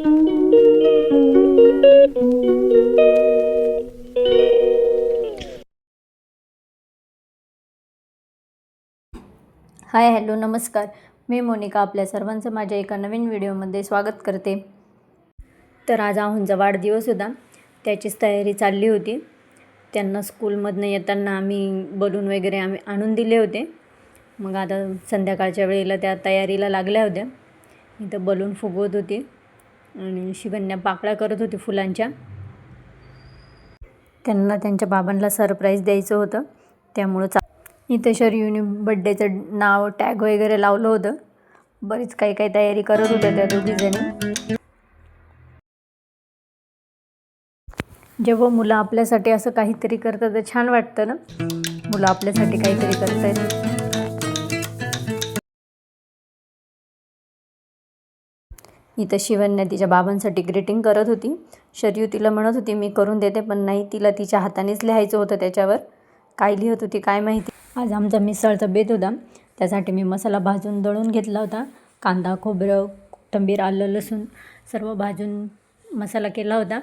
Hi hello नमस्कार. मी मोनिका आपल्या सर्वांचं माझ्या एका नवीन व्हिडिओमध्ये स्वागत करते. तर आज आहुंचा वाढदिवस होता. त्याचीच तयारी चालली होती. त्यांना स्कूलमधनं येताना आम्ही बलून वगैरे आम्ही आणून दिले होते. मग आता संध्याकाळच्या वेळेला त्या तयारीला लागल्या होत्या. इथं बलून फुगवत होती. आणि शिवन्या पाकळ्या करत होती फुलांच्या. त्यांना त्यांच्या बाबांना सरप्राईज द्यायचं होतं. त्यामुळं चा इथं युनि बड्डेचं नाव टॅग वगैरे लावलं होतं. बरीच काही काही तयारी करत होत्या त्या दोघीजणी जेव्हा मुलं आपल्यासाठी असं काहीतरी करतात तर छान वाटतं ना? मुलं आपल्यासाठी काहीतरी करतायत. इथं शिवन्या तिच्या बाबांसाठी ग्रीटिंग करत होती. शर्यू तिला म्हणत होती मी करून देते पण नाही तिला तिच्या हातानेच लिहायचं होतं त्याच्यावर. काय लिहत होती काय माहिती? आज आमचा मिसळचा बेत होता. त्यासाठी मी मसाला भाजून दळून घेतला होता. कांदा खोबरं कोथंबीर आलं लसूण सर्व भाजून मसाला केला होता.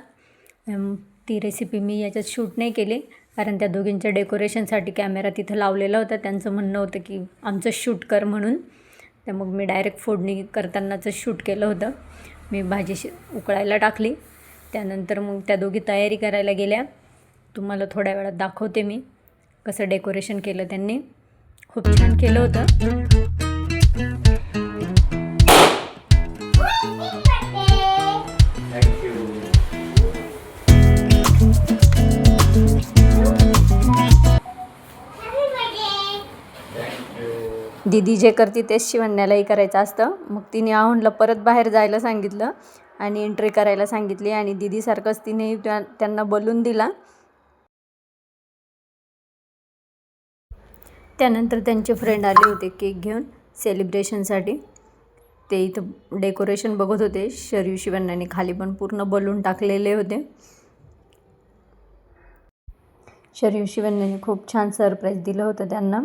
ती रेसिपी मी याच्यात शूट नाही केली कारण त्या दोघींच्या डेकोरेशनसाठी कॅमेरा तिथं लावलेला होता. त्यांचं म्हणणं होतं की आमचं शूट कर म्हणून. तर मग मी डायरेक्ट फोडणी करतानाचं शूट केलं होतं. मी भाजी शि उकळायला टाकली. त्यानंतर मग त्या दोघी तयारी करायला गेल्या. तुम्हाला थोड्या वेळात दाखवते मी कसं डेकोरेशन केलं त्यांनी. खूप छान केलं होतं. दीदी जे करते तेच शिवण्यालाही करायचं असतं. मग तिने आहूनला परत बाहेर जायला सांगितलं आणि एंट्री करायला सांगितली आणि दीदीसारखंच तिने त्या त्यांना बोलून दिला. त्यानंतर त्यांचे फ्रेंड आले होते केक घेऊन सेलिब्रेशनसाठी ते इथं डेकोरेशन बघत होते. शरीव शिवण्याने खाली पण पूर्ण बलून टाकलेले होते. शरीव शिवण्याने खूप छान सरप्राईज दिलं होतं त्यांना.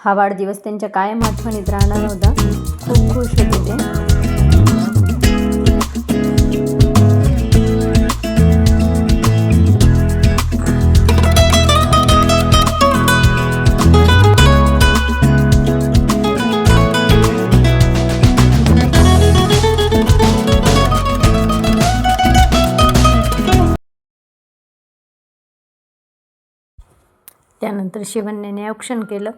हा वाढदिवस त्यांच्या कायम आठवणीत राहणार होता. खूप खुश होते ते. त्यानंतर शिवन्याने औक्षण केलं.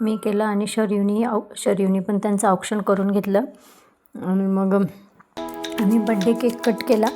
मी केलं आणि शर्यूनी औ शर्यूनी पण त्यांचं औक्षण करून घेतलं. आणि मग आम्ही बड्डे केक कट केला.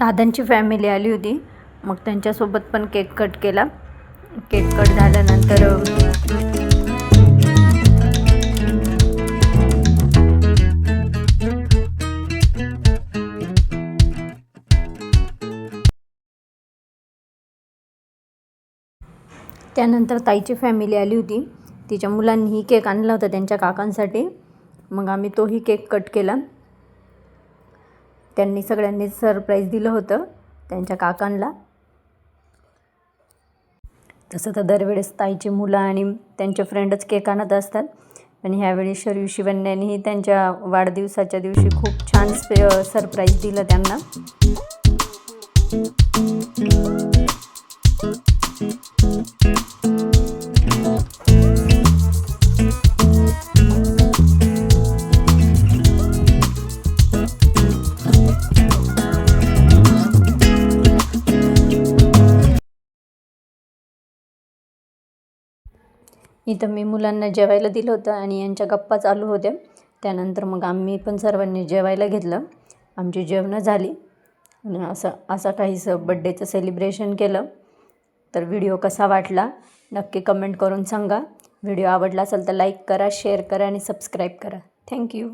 दादांची फॅमिली आली होती. मग त्यांच्यासोबत पण केक कट केला. केक कट झाल्यानंतर त्यानंतर ताईची फॅमिली आली होती. तिच्या मुलांनीही केक आणला होता त्यांच्या काकांसाठी. मग आम्ही तोही केक कट केला. त्यांनी सगळ्यांनी सरप्राईज दिलं होतं त्यांच्या काकांना तसं तर दरवेळेस ताईचे मुलं आणि त्यांचे फ्रेंडच केक आणत असतात. पण ह्यावेळी शरीव शिवन्यानेही त्यांच्या वाढदिवसाच्या दिवशी खूप छान सरप्राईज दिलं त्यांना. इथं मी मुलांना जेवायला दिलं होतं आणि यांच्या गप्पा चालू होत्या. त्यानंतर मग आम्ही पण सर्वांनी जेवायला घेतलं. आमची जेवणं झाली. आणि असं असा काहीसं बड्डेचं सेलिब्रेशन केलं. तर व्हिडिओ कसा वाटला? नक्की कमेंट करून सांगा. व्हिडिओ आवडला असेल तर लाईक करा शेअर करा आणि सबस्क्राईब करा. थँक्यू